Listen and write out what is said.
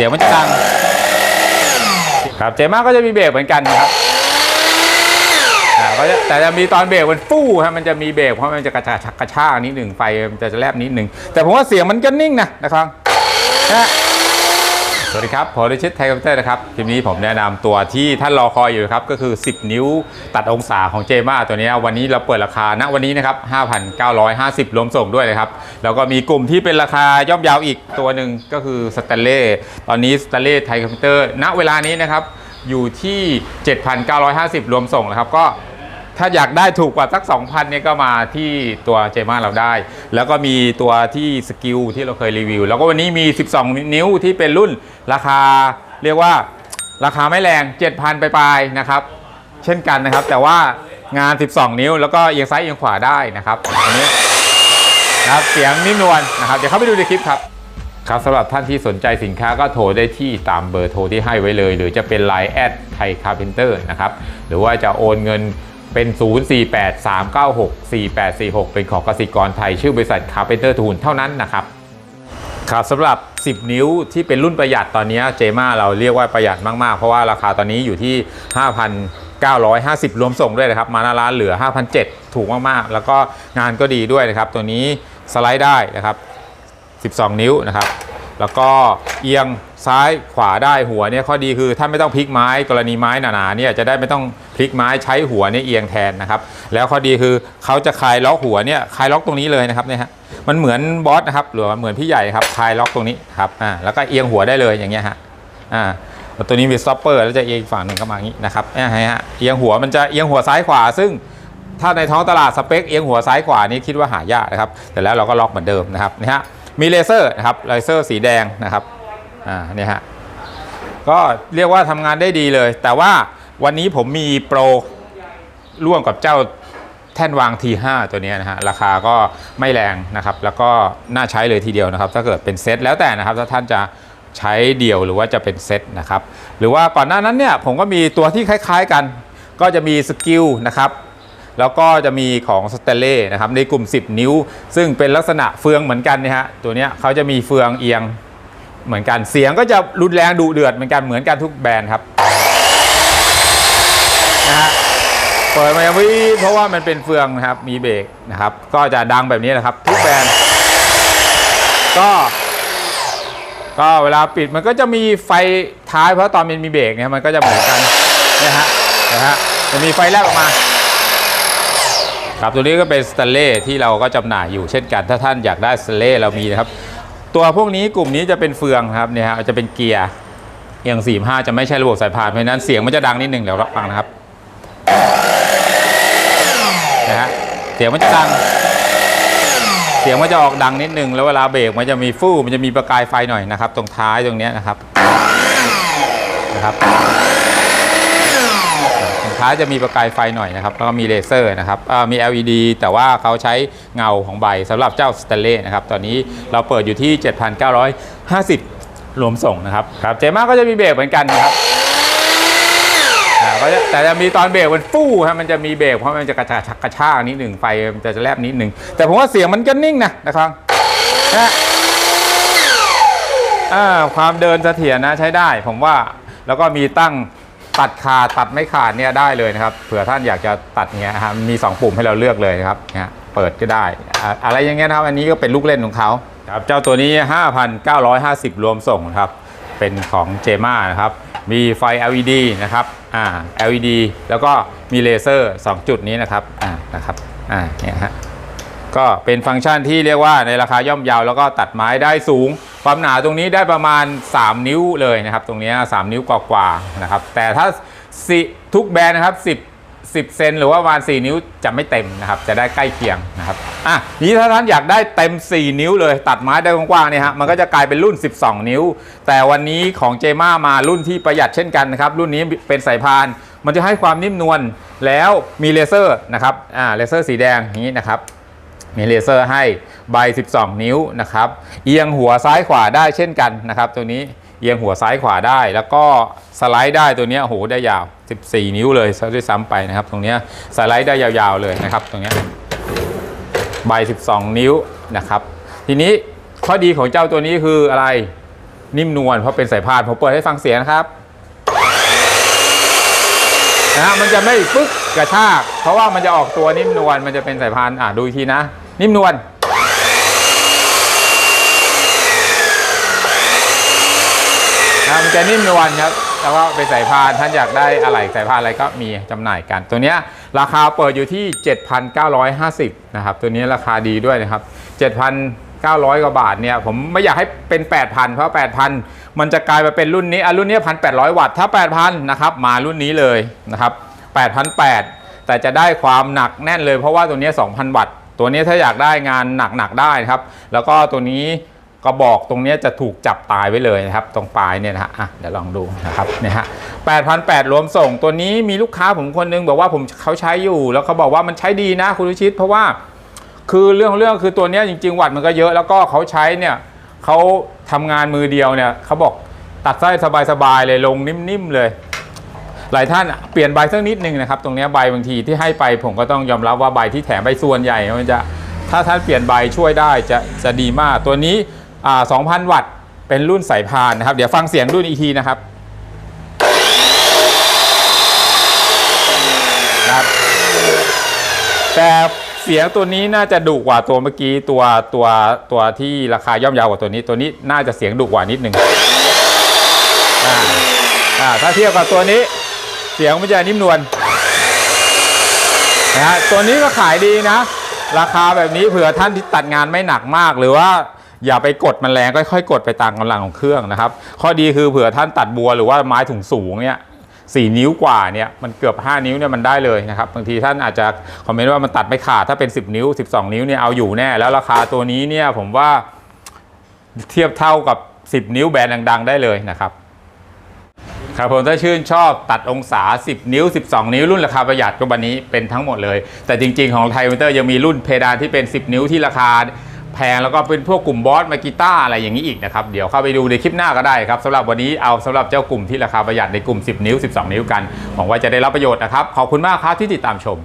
สียงมันจะดังครับเจมาก็จะมีเบรกเหมือนกันนะครับอ่าก็จะแต่จะมีตอนเบรกมันฟู่ฮะมันจะมีเบรกเพราะมันจะกระชากกระชากนิดหนึ่งไฟมันจะแลบนิดหนึ่งแต่ผมว่าเสียงมันก็นิ่งนะนะครับนะ สวัสดีครับ ผมดิชิตไทยคอมพิวเตอร์นะครับ คลิปนี้ผมแนะนำตัวที่ท่านรอคอยอยู่ครับ ก็คือ 10 นิ้วตัดองศาของเจมาตัวนี้วันนี้เราเปิดราคาณวันนี้นะครับ 5,950 รวมส่งด้วยนะครับ แล้วก็มีกลุ่มที่เป็นราคาย่อมเยาวอีกตัวหนึ่งก็คือสแตนเล่ตอนนี้สแตนเล่ไทยคอมพิวเตอร์ณเวลานี้นะครับอยู่ที่ 7,950 รวมส่งนะครับก็ ถ้าอยากได้ถูกกว่าสัก 2,000เนี่ยก็มาที่ตัวเจมาเราได้ แล้วก็มีตัวที่สกิลที่เราเคยรีวิว แล้วก็วันนี้มี 12 นิ้วที่เป็นรุ่นราคาเรียกว่าราคาไม่แรง 7,000 ไปลายๆนะครับ เช่นกันนะครับ แต่ว่างาน 12 นิ้ว แล้วก็เอียงซ้ายเอียงขวาได้นะครับอันนี้นะครับเสียงนิ่มนวลนะครับ เดี๋ยวเข้าไปดูในคลิปครับครับสำหรับท่านที่สนใจสินค้าก็โทรได้ที่ตามเบอร์โทรที่ให้ไว้เลย หรือจะเป็น Line แอดไทยคาร์เพนเตอร์นะครับ หรือว่าจะโอนเงิน เป็น 0483964846 เป็นของกสิกรไทย ชื่อบริษัทคาร์เพนเตอร์ทูนเท่านั้นนะครับครับสำหรับ 10 นิ้วที่เป็นรุ่นประหยัดตอนนี้เจมาเราเรียกว่าประหยัดมาก ๆ เพราะว่าราคาตอนนี้อยู่ที่ 5,950 รวมส่งด้วยนะครับ มาหน้าร้านเหลือ 5,700 ถูกมาก ๆ แล้วก็งานก็ดีด้วยนะครับ ตัวนี้สไลด์ได้นะครับ 12 นิ้วนะครับ แล้วก็เอียงซ้ายขวาได้หัวเนี่ยข้อดีคือถ้าไม่ต้องพลิกไม้กรณีไม้หนาๆเนี่ยจะได้ไม่ต้องพลิกไม้ใช้หัวเนี่ยเอียงแทนนะครับ แล้วข้อดีคือเขาจะคลายล็อกหัวเนี่ยคลายล็อกตรงนี้เลยนะครับเนี่ยฮะมันเหมือนบอสนะครับหรือเหมือนพี่ใหญ่ครับคลายล็อกตรงนี้ครับอ่าแล้วก็เอียงหัวได้เลยอย่างเงี้ยฮะอ่าตัวนี้มีสต็อปเปอร์แล้วจะเอียงฝั่งหนึ่งก็มาอย่างนี้นะครับเนี่ยฮะเอียงหัวมันจะเอียงหัวซ้ายขวาซึ่งถ้าในท้องตลาดสเปคเอียงหัวซ้ายขวานี่คิดว่าหายากนะครับแต่แล้วเราก็ล็อกเหมือนเดิมนะครับนี่ฮะ มีเลเซอร์นะครับเลเซอร์สีแดงนะครับอ่าเนี่ยฮะก็เรียกว่าทำงานได้ดีเลย แต่ว่าวันนี้ผมมีโปรร่วมกับเจ้าแท่นวาง T5 ตัวนี้นะฮะราคาก็ไม่แรงนะครับ แล้วก็น่าใช้เลยทีเดียวนะครับ ถ้าเกิดเป็นเซตแล้วแต่นะครับ ถ้าท่านจะใช้เดี่ยวหรือว่าจะเป็นเซตนะครับ หรือว่าก่อนหน้านั้นเนี่ยผมก็มีตัวที่คล้าย ๆกัน ก็จะมีสกิลนะครับ แล้วก็จะมีของสเตเล่นะครับในกลุ่ม 10 นิ้ว ซึ่งเป็นลักษณะเฟืองเหมือนกันนะฮะตัวนี้เขาจะมีเฟืองเอียงเหมือนกันเสียงก็จะรุนแรงดุเดือดเหมือนกันเหมือนกันทุกแบรนด์ครับนะฮะเปิดมาวิเพราะว่ามันเป็นเฟืองนะครับมีเบรกนะครับก็จะดังแบบนี้แหละครับ ทุกแบรนด์ก็ ก็เวลาปิดมันก็จะมีไฟท้ายเพราะตอนมันมีเบรกเนี่ยมันก็จะเหมือนกันนะฮะนะฮะจะมีไฟแลบออกมา ครับตัวนี้ก็เป็นสเตเล่ที่เราก็จำหน่ายอยู่เช่นกันถ้าท่านอยากได้สเตเล่เรามีนะครับ ตัวพวกนี้กลุ่มนี้จะเป็นเฟืองครับเนี่ยฮะจะเป็นเกียร์อย่างสี่ห้าจะไม่ใช่ระบบสายพานเพราะนั้นเสียงมันจะดังนิดหนึ่งเดี๋ยวรับฟังนะครับนะฮะเสียงมันจะดัง เสียงมันจะออกดังนิดหนึ่งแล้วเวลาเบรกมันจะมีฟู่มันจะมีประกายไฟหน่อยนะครับ ตรงท้ายตรงเนี้ยนะครับนะครับ ท้ายจะมีประกายไฟหน่อยนะครับแล้วก็มีเลเซอร์นะครับมี LED แต่ว่าเขาใช้เงาของใบสำหรับเจ้าสเตเล่นะครับตอนนี้เราเปิดอยู่ที่ 7,950 รวมส่งนะครับครับเจมาก็จะมีเบรกเหมือนกันนะครับก็จะแต่จะมีตอนเบรกมันฟู่ครับมันจะมีเบรกเพราะมันจะกระชากกระชากนิดหนึ่งไฟมันจะแลบนิดหนึ่งแต่ผมว่าเสียงมันก็นิ่งนะนะครับนะอ่าความเดินเสถียรนะใช้ได้ผมว่าแล้วก็มีตั้ง ตัดขาดตัดไม่ขาดเนี่ยได้เลยนะครับ เผื่อท่านอยากจะตัดเงี้ยครับมี 2 ปุ่มให้เราเลือกเลยนะครับเนี่ยเปิดก็ได้อะอะไรอย่างเงี้ยนะครับอันนี้ก็เป็นลูกเล่นของเขาครับเจ้าตัวนี้ 5,950 รวมส่งครับเป็นของเจม่านะครับมีไฟ LED นะครับอ่า LED แล้วก็มีเลเซอร์ 2 จุดนี้นะครับอ่านะครับอ่าเนี่ยฮะ ก็เป็นฟังก์ชันที่เรียกว่าในราคาย่อมเยาวแล้วก็ตัดไม้ได้สูง ความหนาตรงนี้ได้ประมาณ 3 นิ้วเลยนะครับ ตรงนี้ 3 นิ้วกว่าๆนะครับ แต่ถ้าทุกแบรนด์นะครับ 10 10 เซนหรือว่าประมาณ 4 นิ้วจะไม่เต็มนะครับ จะได้ใกล้เคียงนะครับอะนี้ถ้าท่านอยากได้เต็ม 4 นิ้วเลย ตัดไม้ได้กว้างๆเนี่ยฮะมันก็จะกลายเป็นรุ่น 12 นิ้ว แต่วันนี้ของเจม่ามารุ่นที่ประหยัดเช่นกันนะครับ รุ่นนี้เป็นสายพาน มันจะให้ความนิ่มนวลแล้วมีเลเซอร์นะครับอ่าเลเซอร์สีแดงอย่างนี้นะครับ มีเลเซอร์ให้ใบ 12 นิ้วนะครับ เอียงหัวซ้ายขวาได้เช่นกันนะครับ ตัวนี้เอียงหัวซ้ายขวาได้ แล้วก็สไลด์ได้ตัวนี้โอ้โหได้ยาว 14 นิ้วเลยซะด้วยซ้ำไปนะครับ ตรงนี้สไลด์ได้ยาวๆเลยนะครับ ตรงนี้ใบ 12 นิ้วนะครับ ทีนี้ข้อดีของเจ้าตัวนี้คืออะไรนิ่มนวลเพราะเป็นสายพานผมเปิดให้ฟังเสียงนะครับนะฮะมันจะไม่ปึ๊กกระชาก เพราะว่ามันจะออกตัวนิ่มนวลมันจะเป็นสายพานอะดูอีกทีนะ นิ่มนวลนะมันจะนิ่มนวลครับแล้วก็เป็นสายพานท่านอยากได้อะไรใสายพานอะไรก็มีจำหน่ายกัน ตัวนี้ราคาเปิดอยู่ที่ 7,950นะครับตัวนี้ราคาดีด้วยนะครับ 7,900 กว่าบาทเนี่ยผมไม่อยากให้เป็น 8,000 เพราะ 8,000 มันจะกลายมาเป็นรุ่นนี้อะรุ่นนี้ 1,800 วัตต์ถ้า 8,000 นะครับมารุ่นนี้เลยนะครับ8,800แต่จะได้ความหนักแน่นเลยเพราะว่าตัวนี้ 2,000 วัตต์ ตัวนี้ถ้าอยากได้งานหนักๆได้นะครับ แล้วก็ตัวนี้กระบอกตรงนี้จะถูกจับตายไว้เลยนะครับ ตรงปลายเนี่ยนะฮะอะเดี๋ยวลองดูนะครับเนี่ยฮะ8,800รวมส่งตัวนี้มีลูกค้าผมคนหนึงบอกว่าผมเขาใช้อยู่ แล้วเขาบอกว่ามันใช้ดีนะคุณวิชิต เพราะว่าคือเรื่องของเรื่องคือตัวนี้จริง ๆ วัดมันก็เยอะแล้วก็เขาใช้เนี่ยเขาทำงานมือเดียวเนี่ยเขาบอกตัดไส้สบายๆเลยลงนิ่มๆเลย หลายท่านเปลี่ยนใบสักนิดนึงนะครับ ตรงนี้ใบบางทีที่ให้ไปผมก็ต้องยอมรับว่าใบที่แถมใบส่วนใหญ่มันจะถ้าท่านเปลี่ยนใบช่วยได้จะจะดีมาก ตัวนี้อ่า2,000 วัตต์เป็นรุ่นสายพานนะครับ เดี๋ยวฟังเสียงรุ่นอีกทีนะครับครับ แต่เสียงตัวนี้น่าจะดุกว่าตัวเมื่อกี้ตัวตัวตัวที่ราคาย่อมเยาวกว่าตัวนี้ ตัวนี้น่าจะเสียงดุกว่านิดหนึ่งอ่าอ่าถ้าเทียบกับตัวนี้ สียงมันจะนิ่มนวลนะฮะตัวนี้ก็ขายดีนะ ราคาแบบนี้เผื่อท่านที่ตัดงานไม่หนักมากหรือว่าอย่าไปกดมันแรงค่อยๆกดไปตามกำลังของเครื่องนะครับ ข้อดีคือเผื่อท่านตัดบัวหรือว่าไม้ถุงสูงเนี่ยสี่นิ้วกว่าเนี่ยมันเกือบ 5 นิ้วเนี่ยมันได้เลยนะครับบางทีท่านอาจจะคอมเมนต์ว่ามันตัดไม่ขาดถ้าเป็น 10 นิ้ว 12 นิ้วเนี่ยเอาอยู่แน่ แล้วราคาตัวนี้เนี่ยผมว่าเทียบเท่ากับ 10 นิ้วแบรนด์ดัง ๆ ได้เลยนะครับ ครับผมถ้าชื่นชอบตัดองศา 10 นิ้ว 12 นิ้วรุ่นราคาประหยัดก็วันนี้เป็นทั้งหมดเลย แต่จริง ๆ ของไทยวิเตอร์ยังมีรุ่นเพดานที่เป็น 10 นิ้วที่ราคาแพงแล้วก็เป็นพวกกลุ่มบอสมากีต้าอะไรอย่างนี้อีกนะครับ เดี๋ยวเข้าไปดูในคลิปหน้าก็ได้ครับสำหรับวันนี้เอาสำหรับเจ้ากลุ่มที่ราคาประหยัดในกลุ่ม 10 นิ้ว 12 นิ้วกันหวังว่าจะได้รับประโยชน์นะครับขอบคุณมากครับที่ติดตามชม